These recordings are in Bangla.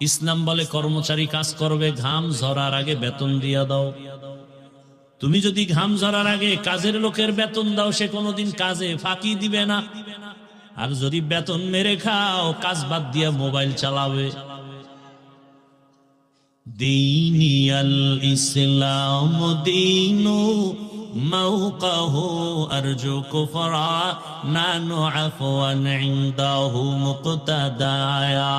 ইসলাম বলে কর্মচারী কাজ করবে ঘাম ঝরার আগে বেতন দিয়া দাও তুমি যদি ঘাম ঝরার আগে কাজের লোকের বেতন দাও সে কোনোদিন কাজে ফাঁকি দিবে না আর যদি বেতন মেরে খাও কাজ বাদ দিয়া মোবাইল চালাবে ديني الإسلام دين موقه أرجو كفرا نان عفوا عنده مقتدايا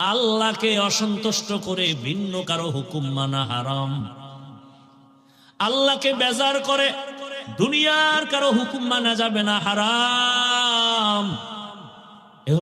আল্লাহকে অসন্তুষ্ট করে ভিন্ন কারও হুকুম মানা হারাম। আল্লাহকে বেজার করে দুনিয়ার কারও হুকুম মানা যাবে না, হারাম।